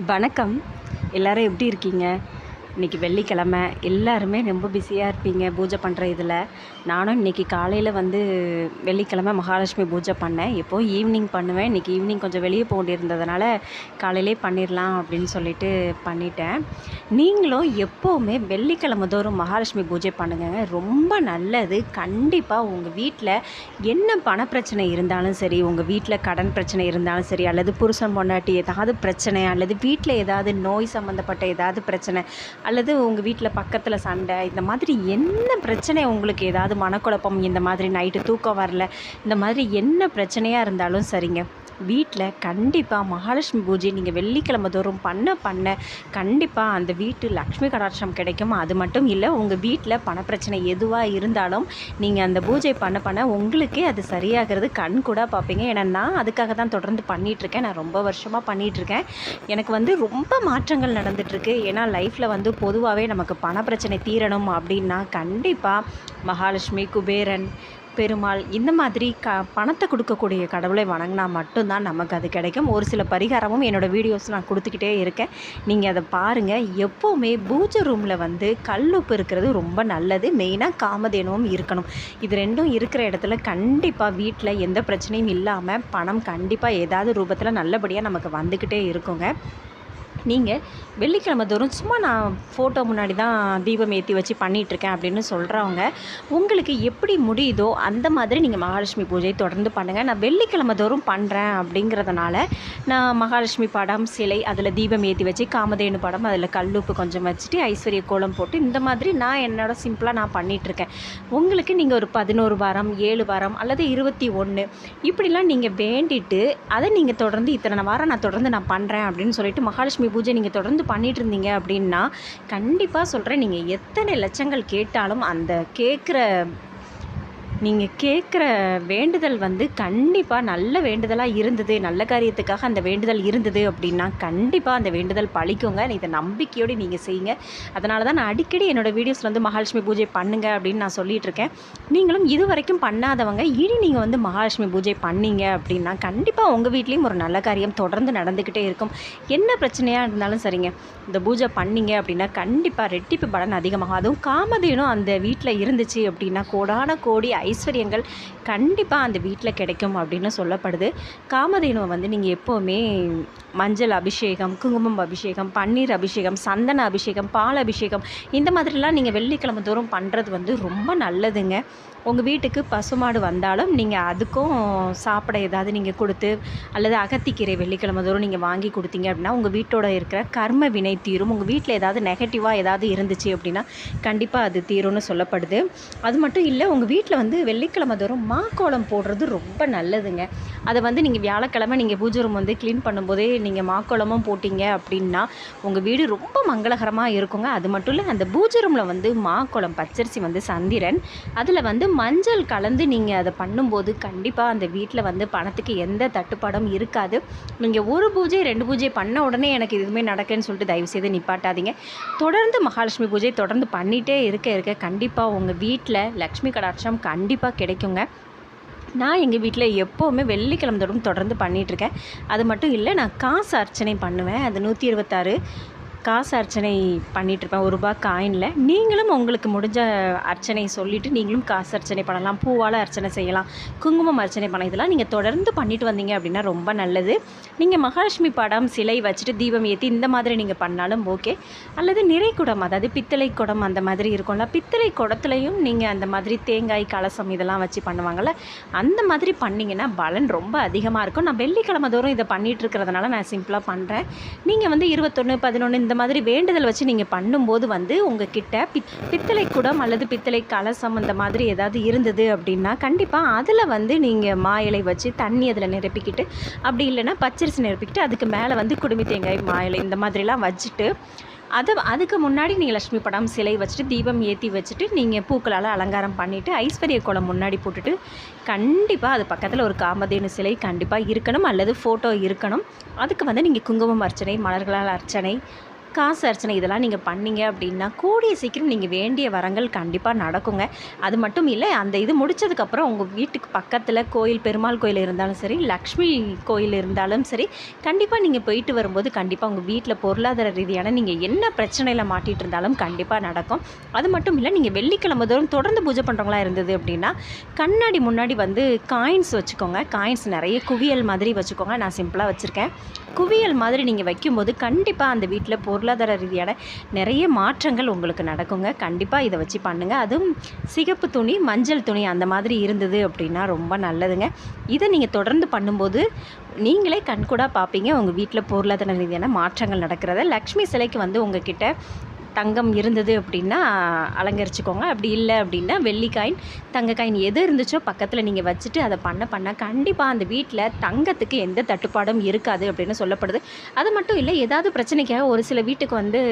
வணக்கம். எல்லாரும் எப்படி இருக்கீங்க? இன்றைக்கி வெள்ளிக்கிழமை. எல்லாருமே ரொம்ப பிஸியாக இருப்பீங்க பூஜை பண்ணுற இதில். நானும் இன்றைக்கி காலையில் வந்து வெள்ளிக்கிழமை மகாலட்சுமி பூஜை பண்ணேன். எப்போது ஈவினிங் பண்ணுவேன். இன்றைக்கி ஈவினிங் கொஞ்சம் வெளியே போக வேண்டியிருந்ததுனால காலையிலே பண்ணிடலாம் அப்படின்னு சொல்லிட்டு பண்ணிட்டேன். நீங்களும் எப்போவுமே வெள்ளிக்கிழமை தோறும் மகாலட்சுமி பூஜை பண்ணுங்க ரொம்ப நல்லது. கண்டிப்பாக உங்கள் வீட்டில் என்ன பணப்பிரச்சனை இருந்தாலும் சரி உங்கள் வீட்டில் கடன் பிரச்சனை இருந்தாலும் சரி அல்லது புருஷன் பொண்டாட்டி ஏதாவது பிரச்சனை அல்லது வீட்டில் ஏதாவது நோய் சம்மந்தப்பட்ட ஏதாவது பிரச்சனை அல்லது உங்கள் வீட்டில் பக்கத்தில் சண்டை இந்த மாதிரி என்ன பிரச்சனை உங்களுக்கு ஏதாவது மனக்குழப்பம் இந்த மாதிரி நைட்டு தூக்கம் வரல இந்த மாதிரி என்ன பிரச்சனையாக இருந்தாலும் சரிங்க. வீட்டில் கண்டிப்பாக மகாலட்சுமி பூஜை நீங்கள் வெள்ளிக்கிழமை தோறும் பண்ண பண்ண கண்டிப்பாக அந்த வீட்டு லக்ஷ்மி கடாட்சம் கிடைக்கும். அது மட்டும் இல்லை உங்கள் வீட்டில் பணப்பிரச்சனை எதுவாக இருந்தாலும் நீங்கள் அந்த பூஜை பண்ண பண்ண உங்களுக்கே அது சரியாகிறது கண் கூட பார்ப்பீங்க. ஏன்னா நான் அதுக்காக தான் தொடர்ந்து பண்ணிகிட்ருக்கேன் நான் ரொம்ப வருஷமாக பண்ணிகிட்ருக்கேன் எனக்கு வந்து ரொம்ப மாற்றங்கள் நடந்துகிட்ருக்கு ஏன்னா லைஃப்பில் வந்து பொதுவாகவே நமக்கு பணப்பிரச்சனை தீரணும் அப்படின்னா கண்டிப்பாக மகாலட்சுமி குபேரன் பெருமாள் இந்த மாதிரி க பணத்தை கொடுக்கக்கூடிய கடவுளை வணங்கினா மட்டும்தான் நமக்கு அது கிடைக்கும். ஒரு சில பரிகாரமும் என்னோடய வீடியோஸ் நான் கொடுத்துக்கிட்டே இருக்கேன். நீங்கள் அதை பாருங்கள் எப்போவுமே பூஜை ரூமில் வந்து கல்லுப்பு இருக்கிறது ரொம்ப நல்லது. மெயினாக காமதேனுவும் இருக்கணும். இது ரெண்டும் இருக்கிற இடத்துல கண்டிப்பாக வீட்டில் எந்த பிரச்சனையும் இல்லாமல் பணம் கண்டிப்பாக ஏதாவது ரூபத்தில் நல்லபடியாக நமக்கு வந்துக்கிட்டே இருக்குங்க. நீங்கள் வெள்ளிக்கிழமை தோறும் சும்மா நான் ஃபோட்டோ முன்னாடி தான் தீபம் ஏற்றி வச்சு பண்ணிகிட்ருக்கேன் அப்படின்னு சொல்கிறவங்க உங்களுக்கு எப்படி முடியுதோ அந்த மாதிரி நீங்கள் மகாலட்சுமி பூஜை தொடர்ந்து பண்ணுங்கள் நான் வெள்ளிக்கிழமை தோறும் பண்ணுறேன் அப்படிங்கிறதுனால நான் மகாலட்சுமி படம் சிலை அதில் தீபம் ஏற்றி வச்சு காமதேனு படம் அதில் கல்லுப்பு கொஞ்சம் வச்சுட்டு ஐஸ்வர்ய கோலம் போட்டு இந்த மாதிரி நான் என்னோட சிம்பிளாக நான் பண்ணிகிட்ருக்கேன் உங்களுக்கு நீங்கள் ஒரு பதினோரு வாரம் ஏழு வாரம் அல்லது இருபத்தி ஒன்று இப்படிலாம் நீங்கள் வேண்டிட்டு அதை நீங்கள் தொடர்ந்து இத்தனை வாரம் நான் தொடர்ந்து நான் பண்ணுறேன் அப்படின்னு சொல்லிட்டு மகாலட்சுமி பூஜை நீங்கள் தொடர்ந்து பண்ணிட்டு இருந்தீங்க அப்படின்னா கண்டிப்பாக சொல்கிறேன் நீங்கள் எத்தனை லட்சங்கள் கேட்டாலும் அந்த கேட்குற நீங்கள் கேட்குற வேண்டுதல் வந்து கண்டிப்பாக நல்ல வேண்டுதலாக இருந்தது நல்ல காரியத்துக்காக அந்த வேண்டுதல் இருந்தது அப்படின்னா கண்டிப்பாக அந்த வேண்டுதல் பழிக்குங்க. இதை நம்பிக்கையோடு நீங்கள் செய்யுங்க. அதனால தான் நான் அடிக்கடி என்னோடய வீடியோஸில் வந்து மகாலட்சுமி பூஜை பண்ணுங்க அப்படின்னு நான் சொல்லிகிட்ருக்கேன் நீங்களும் இது வரைக்கும் பண்ணாதவங்க இனி நீங்கள் வந்து மகாலட்சுமி பூஜை பண்ணீங்க அப்படின்னா கண்டிப்பாக உங்கள் வீட்லேயும் ஒரு நல்ல காரியம் தொடர்ந்து நடந்துக்கிட்டே இருக்கும். என்ன பிரச்சனையாக இருந்தாலும் சரிங்க. இந்த பூஜை பண்ணீங்க அப்படின்னா கண்டிப்பாக ரெட்டிப்பு பலன் அதிகமாகும். அதுவும் காமதேனும் அந்த வீட்டில் இருந்துச்சு அப்படின்னா கோடான கோடி ஐ ஐஸ்வர்யங்கள் கண்டிப்பாக அந்த வீட்டில் கிடைக்கும் அப்படின்னு சொல்லப்படுது. காமதேனுவை வந்து நீங்கள் எப்போவுமே மஞ்சள் அபிஷேகம் குங்குமம் அபிஷேகம் பன்னீர் அபிஷேகம் சந்தன அபிஷேகம் பால் அபிஷேகம் இந்த மாதிரிலாம் நீங்கள் வெள்ளிக்கிழமை தோறும் பண்ணுறது வந்து ரொம்ப நல்லதுங்க. உங்கள் வீட்டுக்கு பசுமாடு வந்தாலும் நீங்கள் அதுக்கும் சாப்பிட ஏதாவது நீங்கள் கொடுத்து அல்லது அகத்திக்கீரை வெள்ளிக்கிழமை தோறும் நீங்கள் வாங்கி கொடுத்தீங்க அப்படின்னா உங்கள் வீட்டோட இருக்கிற கர்ம வினை தீரும். உங்கள் வீட்டில் ஏதாவது நெகட்டிவாக ஏதாவது இருந்துச்சு அப்படின்னா கண்டிப்பாக அது தீரும்னு சொல்லப்படுது. அது மட்டும் இல்லை உங்கள் வீட்டில் வந்து வெள்ளிக்கிழமை தோறும் மாக்கோலம் போடுறது ரொம்ப நல்லதுங்க. அதை வந்து நீங்கள் வியாழக்கிழமை நீங்கள் பூஜை ரூம் வந்து க்ளீன் பண்ணும்போதே நீங்கள் மாக்கோலமும் போட்டிங்க அப்படின்னா உங்கள் வீடு ரொம்ப மங்களகரமாக இருக்குங்க. அது மட்டும் இல்லை அந்த பூஜை ரூமில் வந்து மாக்கோளம் பச்சரிசி வந்து சந்திரன் அதில் வந்து மஞ்சள் கலந்து நீங்கள் அதை பண்ணும்போது கண்டிப்பாக அந்த வீட்டில் வந்து பணத்துக்கு எந்த தட்டுப்பாடும் இருக்காது. நீங்கள் ஒரு பூஜை ரெண்டு பூஜை பண்ண உடனே எனக்கு எதுவுமே நடக்குன்னு சொல்லிட்டு தயவு செய்து நிப்பாட்டாதீங்க. தொடர்ந்து மகாலட்சுமி பூஜை தொடர்ந்து பண்ணிகிட்டே இருக்க இருக்க கண்டிப்பாக உங்கள் வீட்டில் லக்ஷ்மி கடாட்சம் கண்டிப்பாக கிடைக்குங்க. நான் எங்கள் வீட்டில் எப்போவுமே வெள்ளிக்கிழமை தொடர்ந்து பண்ணிகிட்ருக்கேன் அது மட்டும் இல்லை நான் காசு அர்ச்சனை பண்ணுவேன். அது நூற்றி இருபத்தாறு. காசு அர்ச்சனை பண்ணிகிட்ருப்பேன் ஒரு ரூபா காயினில். நீங்களும் உங்களுக்கு முடிஞ்ச அர்ச்சனை சொல்லிவிட்டு நீங்களும் காசு அர்ச்சனை பண்ணலாம் பூவால் அர்ச்சனை செய்யலாம் குங்குமம் அர்ச்சனை பண்ணலாம். இதெல்லாம் நீங்கள் தொடர்ந்து பண்ணிட்டு வந்தீங்க அப்படின்னா ரொம்ப நல்லது. நீங்கள் மகாலட்சுமி படம் சிலை வச்சுட்டு தீபம் ஏற்றி இந்த மாதிரி நீங்கள் பண்ணாலும் ஓகே. அல்லது நிறை குடம் அதாவது பித்தளை குடம் அந்த மாதிரி இருக்கும்ல பித்தளை குடத்துலையும் நீங்கள் அந்த மாதிரி தேங்காய் கலசம் இதெல்லாம் வச்சு பண்ணுவாங்கள்ல அந்த மாதிரி பண்ணிங்கன்னா பலன் ரொம்ப அதிகமாக இருக்கும். நான் வெள்ளிக்கிழமை தோறும் இதை பண்ணிகிட்டு இருக்கிறதுனால நான் சிம்பிளாக பண்ணுறேன் நீங்கள் வந்து இருபத்தொன்று பதினொன்று இந்த மாதிரி வேண்டுதல் வச்சு நீங்கள் பண்ணும்போது வந்து உங்ககிட்ட பித் பித்தளை குடம் அல்லது பித்தளை கலசம் அந்த மாதிரி ஏதாவது இருந்தது அப்படின்னா கண்டிப்பாக அதில் வந்து நீங்கள் மா இலை வச்சு தண்ணி அதில் நிரப்பிக்கிட்டு அப்படி இல்லைன்னா பச்சரிசி நிரப்பிக்கிட்டு அதுக்கு மேலே வந்து குடுமி தேங்காய் மா இலை இந்த மாதிரிலாம் வச்சுட்டு அதை அதுக்கு முன்னாடி நீங்கள் லக்ஷ்மி படம் சிலை வச்சுட்டு தீபம் ஏற்றி வச்சுட்டு நீங்கள் பூக்களால் அலங்காரம் பண்ணிவிட்டு ஐஸ்வர்ய கோலம் முன்னாடி போட்டுட்டு கண்டிப்பாக அது பக்கத்தில் ஒரு காமதேனு சிலை கண்டிப்பாக இருக்கணும் அல்லது ஃபோட்டோ இருக்கணும். அதுக்கு வந்து நீங்கள் குங்குமம் அர்ச்சனை மலர்களால் அர்ச்சனை காசு அர்ச்சனை இதெல்லாம் நீங்கள் பண்ணீங்க அப்படின்னா கூடிய சீக்கிரம் நீங்கள் வேண்டிய வரங்கள் கண்டிப்பாக நடக்குங்க. அது மட்டும் இல்லை அந்த இது முடிச்சதுக்கப்புறம் உங்கள் வீட்டுக்கு பக்கத்தில் கோயில் பெருமாள் கோயில் இருந்தாலும் சரி லக்ஷ்மி கோயில் இருந்தாலும் சரி கண்டிப்பாக நீங்கள் போயிட்டு வரும்போது கண்டிப்பாக உங்கள் வீட்டில் பொருளாதார ரீதியான நீங்கள் என்ன பிரச்சனையில் மாட்டிகிட்டு இருந்தாலும் கண்டிப்பாக நடக்கும். அது மட்டும் இல்லை நீங்கள் வெள்ளிக்கிழமை தோறும் தொடர்ந்து பூஜை பண்ணுறவங்களா இருந்தது அப்படின்னா கண்ணாடி முன்னாடி வந்து காயின்ஸ் வச்சுக்கோங்க. காயின்ஸ் நிறைய குவியல் மாதிரி வச்சுக்கோங்க. நான் சிம்பிளாக வச்சுருக்கேன். குவியல் மாதிரி நீங்கள் வைக்கும்போது கண்டிப்பாக அந்த வீட்டில் பொருளாதார ரீதியான நிறைய மாற்றங்கள் உங்களுக்கு நடக்குங்க. கண்டிப்பாக இதை வச்சு பண்ணுங்கள் அதுவும் சிகப்பு துணி மஞ்சள் துணி அந்த மாதிரி இருந்தது அப்படின்னா ரொம்ப நல்லதுங்க. இதை நீங்கள் தொடர்ந்து பண்ணும்போது நீங்களே கண்கூடாக பார்ப்பீங்க உங்கள் வீட்டில் பொருளாதார ரீதியான மாற்றங்கள் நடக்கிறத. லக்ஷ்மி சிலைக்கு வந்து உங்ககிட்ட தங்கம் இருந்தது அப்படின்னா அலங்கரிச்சுக்கோங்க. அப்படி இல்லை அப்படின்னா வெள்ளிக்காயின் தங்கக்காயின் எது இருந்துச்சோ பக்கத்தில் நீங்கள் வச்சுட்டு அதை பண்ண பண்ண கண்டிப்பாக அந்த வீட்டில் தங்கத்துக்கு எந்த தட்டுப்பாடும் இருக்காது அப்படின்னு சொல்லப்படுது. அது மட்டும் இல்லை ஏதாவது பிரச்சனைக்காக ஒரு சில வீட்டுக்கு வந்து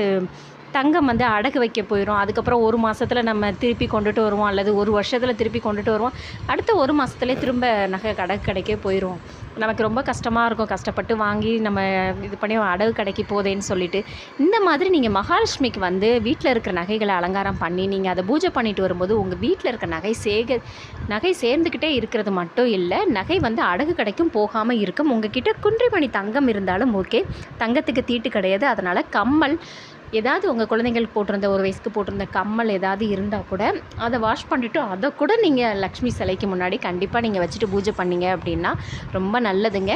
தங்கம் வந்து அடகு வைக்க போயிடும் அதுக்கப்புறம் ஒரு மாதத்தில் நம்ம திருப்பி கொண்டுட்டு வருவோம். அல்லது ஒரு வருஷத்தில் திருப்பி கொண்டுட்டு வருவோம். அடுத்த ஒரு மாதத்துலேயே திரும்ப நகை கடை கடைக்கே போயிடும் நமக்கு ரொம்ப கஷ்டமாக இருக்கும். கஷ்டப்பட்டு வாங்கி நம்ம இது பண்ணி அடகு கடைக்கு போதேன்னு சொல்லிட்டு. இந்த மாதிரி நீங்கள் மகாலட்சுமிக்கு வந்து வீட்டில் இருக்கிற நகைகளை அலங்காரம் பண்ணி நீங்கள் அதை பூஜை பண்ணிட்டு வரும்போது உங்கள் வீட்டில் இருக்க நகை சேக நகை சேர்ந்துக்கிட்டே இருக்கிறது மட்டும் இல்லை நகை வந்து அடகு கடைக்கும் போகாமல் இருக்கும். உங்ககிட்ட குன்றிமணி தங்கம் இருந்தாலும் ஓகே தங்கத்துக்கு தீட்டு கிடையாது. அதனால் கம்மல் ஏதாவது உங்கள் குழந்தைங்களுக்கு போட்டிருந்த ஒரு வயசுக்கு போட்டிருந்த கம்மல் ஏதாவது இருந்தால் கூட அதை வாஷ் பண்ணிவிட்டு அதை கூட நீங்கள் லக்ஷ்மி சிலைக்கு முன்னாடி கண்டிப்பாக நீங்கள் வச்சுட்டு பூஜை பண்ணீங்க அப்படின்னா ரொம்ப நல்லதுங்க.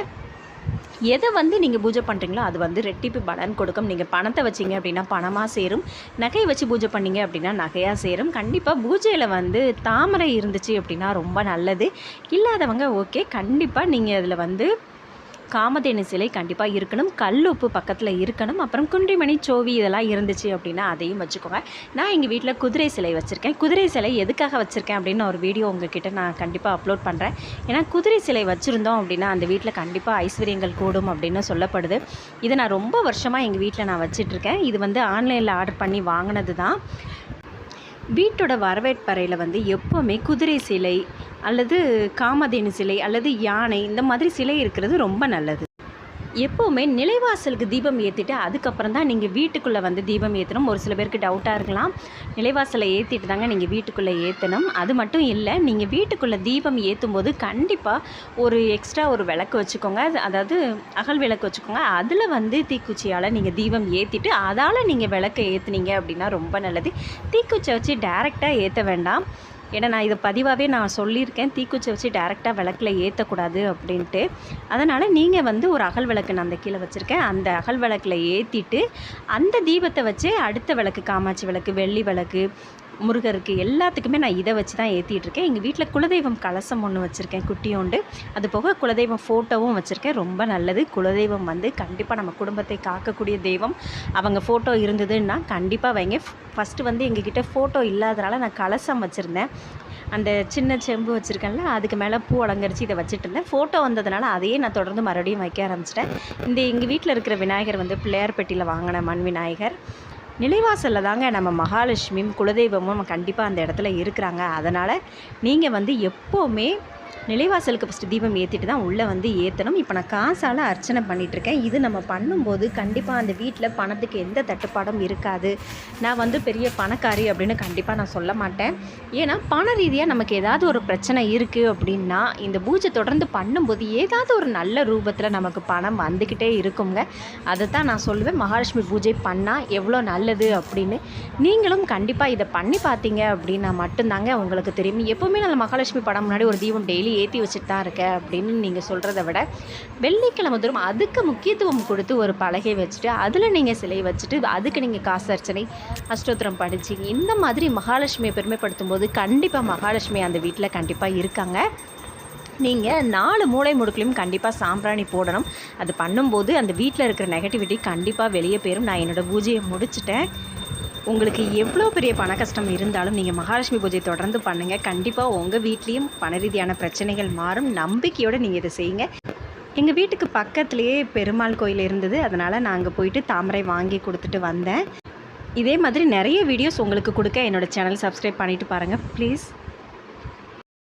எதை வந்து நீங்கள் பூஜை பண்ணுறீங்களோ அது வந்து ரெட்டிப்பு பலன் கொடுக்கும். நீங்கள் பணத்தை வச்சீங்க அப்படின்னா பணமாக சேரும். நகையை வச்சு பூஜை பண்ணீங்க அப்படின்னா நகையாக சேரும். கண்டிப்பாக பூஜையில் வந்து தாமரை இருந்துச்சு அப்படின்னா ரொம்ப நல்லது. இல்லாதவங்க ஓகே கண்டிப்பாக நீங்கள் அதில் வந்து காமதேனு சிலை கண்டிப்பாக இருக்கணும். கல் உப்பு பக்கத்தில் இருக்கணும். அப்புறம் குன்றிமணி சோவி இதெல்லாம் இருந்துச்சு அப்படின்னா அதையும் வச்சுக்கோங்க. நான் எங்கள் வீட்டில் குதிரை சிலை வச்சுருக்கேன். குதிரை சிலை எதுக்காக வச்சுருக்கேன் அப்படின்னு ஒரு வீடியோ உங்ககிட்ட நான் கண்டிப்பாக அப்லோட் பண்ணுறேன் ஏன்னா குதிரை சிலை வச்சுருந்தோம் அப்படின்னா அந்த வீட்டில் கண்டிப்பாக ஐஸ்வர்யங்கள் கூடும் அப்படின்னு சொல்லப்படுது. இதை நான் ரொம்ப வருஷமாக எங்கள் வீட்டில் நான் வச்சிட்ருக்கேன். இது வந்து ஆன்லைனில் ஆர்டர் பண்ணி வாங்கினது தான். வீட்டோட வரவேற்பறையில் வந்து எப்போவுமே குதிரை சிலை அல்லது காமதேனு சிலை அல்லது யானை இந்த மாதிரி சிலை இருக்கிறது ரொம்ப நல்லது. எப்போவுமே நிலைவாசலுக்கு தீபம் ஏற்றிட்டு அதுக்கப்புறம் தான் நீங்கள் வீட்டுக்குள்ளே வந்து தீபம் ஏற்றணும் ஒரு சில பேருக்கு டவுட்டாக இருக்கலாம். நிலைவாசலை ஏற்றிட்டு தாங்க நீங்கள் வீட்டுக்குள்ளே ஏற்றணும் அது மட்டும் இல்லை நீங்கள் வீட்டுக்குள்ளே தீபம் ஏற்றும் போது கண்டிப்பாக ஒரு எக்ஸ்ட்ரா ஒரு விளக்கு வச்சுக்கோங்க. அது- அதாவது அகல் விளக்கு வச்சுக்கோங்க. அதில் வந்து தீக்குச்சியால் நீங்கள் தீபம் ஏற்றிட்டு அதால் நீங்கள் விளக்கை ஏற்றுனீங்க அப்படின்னா ரொம்ப நல்லது. தீக்குச்சியை வச்சு டேரெக்டாக ஏற்ற வேண்டாம். ஏன்னா நான் இதை பதிவாகவே நான் சொல்லியிருக்கேன். தீக்குச்சி வச்சு டேரெக்டாக விளக்கில் ஏற்றக்கூடாது அப்படின்ட்டு. அதனால் நீங்கள் வந்து ஒரு அகல் விளக்கு நான் அந்த கீழே வச்சுருக்கேன். அந்த அகல் விளக்கில் ஏற்றிட்டு அந்த தீபத்தை வச்சு அடுத்த விளக்கு காமாட்சி விளக்கு வெள்ளி விளக்கு முருகருக்கு எல்லாத்துக்குமே நான் இதை வச்சு தான் ஏற்றிட்டுருக்கேன் எங்கள் வீட்டில் குலதெய்வம் கலசம் ஒன்று வச்சுருக்கேன் குட்டியோண்டு அது போக குலதெய்வம் ஃபோட்டோவும் வச்சுருக்கேன். ரொம்ப நல்லது. குலதெய்வம் வந்து கண்டிப்பாக நம்ம குடும்பத்தை காக்கக்கூடிய தெய்வம். அவங்க ஃபோட்டோ இருந்ததுன்னா கண்டிப்பாக வைங்க. ஃபஸ்ட்டு வந்து எங்ககிட்ட ஃபோட்டோ இல்லாதனால நான் கலசம் வச்சுருந்தேன். அந்த சின்ன செம்பு வச்சுருக்கேன்ல அதுக்கு மேலே பூ அலங்கரித்து இதை வச்சுட்டு இருந்தேன் ஃபோட்டோ வந்ததுனால அதையே நான் தொடர்ந்து மறுபடியும் வைக்க ஆரம்பிச்சிட்டேன். இந்த எங்கள் வீட்டில் இருக்கிற விநாயகர் வந்து பிள்ளையார் பெட்டியில் வாங்கின மண் விநாயகர். நிலைவாசலில் தாங்க நம்ம மகாலட்சுமியும் குலதெய்வமும் கண்டிப்பாக அந்த இடத்துல இருக்கிறாங்க. அதனால் நீங்கள் வந்து எப்போவுமே நிலைவாசலுக்கு ஃபஸ்ட்டு தீபம் ஏற்றிட்டு தான் உள்ளே வந்து ஏற்றணும் இப்போ நான் காசால் அர்ச்சனை பண்ணிகிட்ருக்கேன் இது நம்ம பண்ணும்போது கண்டிப்பாக அந்த வீட்டில் பணத்துக்கு எந்த தட்டுப்பாடும் இருக்காது. நான் வந்து பெரிய பணக்காரி அப்படின்னு கண்டிப்பாக நான் சொல்ல மாட்டேன். ஏன்னா பண ரீதியாக நமக்கு ஏதாவது ஒரு பிரச்சனை இருக்குது அப்படின்னா இந்த பூஜை தொடர்ந்து பண்ணும்போது ஏதாவது ஒரு நல்ல ரூபத்தில் நமக்கு பணம் வந்துக்கிட்டே இருக்குங்க. அதை தான் நான் சொல்லுவேன். மகாலட்சுமி பூஜை பண்ணால் எவ்வளோ நல்லது அப்படின்னு நீங்களும் கண்டிப்பாக இதை பண்ணி பார்த்தீங்க அப்படின்னா மட்டும்தாங்க உங்களுக்கு தெரியும். எப்போவுமே நான் மகாலட்சுமி படம் முன்னாடி ஒரு தீபம் டெய்லி ஏற்றி வச்சுட்டு தான் இருக்கேன் அப்படின்னு நீங்கள் சொல்கிறத விட வெள்ளிக்கிழமை தூரம் அதுக்கு முக்கியத்துவம் கொடுத்து ஒரு பலகை வச்சுட்டு அதில் நீங்கள் சிலை வச்சுட்டு அதுக்கு நீங்கள் காசு அர்ச்சனை அஷ்டோத்திரம் படிச்சு இந்த மாதிரி மகாலட்சுமியை பெருமைப்படுத்தும் போது கண்டிப்பாக மகாலட்சுமி அந்த வீட்டில் கண்டிப்பாக இருக்காங்க. நீங்கள் நாலு மூளை முடுக்கலையும் கண்டிப்பாக சாம்பிராணி போடணும். அது பண்ணும்போது அந்த வீட்டில் இருக்கிற நெகட்டிவிட்டி கண்டிப்பாக வெளியே போயிடும் நான் என்னோடய பூஜையை முடிச்சிட்டேன். உங்களுக்கு எவ்வளோ பெரிய பண கஷ்டம் இருந்தாலும் நீங்கள் மகாலட்சுமி பூஜை தொடர்ந்து பண்ணுங்கள் கண்டிப்பாக உங்கள் வீட்லேயும் பண ரீதியான பிரச்சனைகள் மாறும். நம்பிக்கையோடு நீங்கள் இதை செய்யுங்க. எங்கள் வீட்டுக்கு பக்கத்துலேயே பெருமாள் கோயில் இருந்தது. அதனால் நான் அங்கே போயிட்டு தாமரை வாங்கி கொடுத்துட்டு வந்தேன். இதே மாதிரி நிறைய வீடியோஸ் உங்களுக்கு கொடுக்க என்னோடய சேனல் சப்ஸ்கிரைப் பண்ணிவிட்டு பாருங்கள் ப்ளீஸ்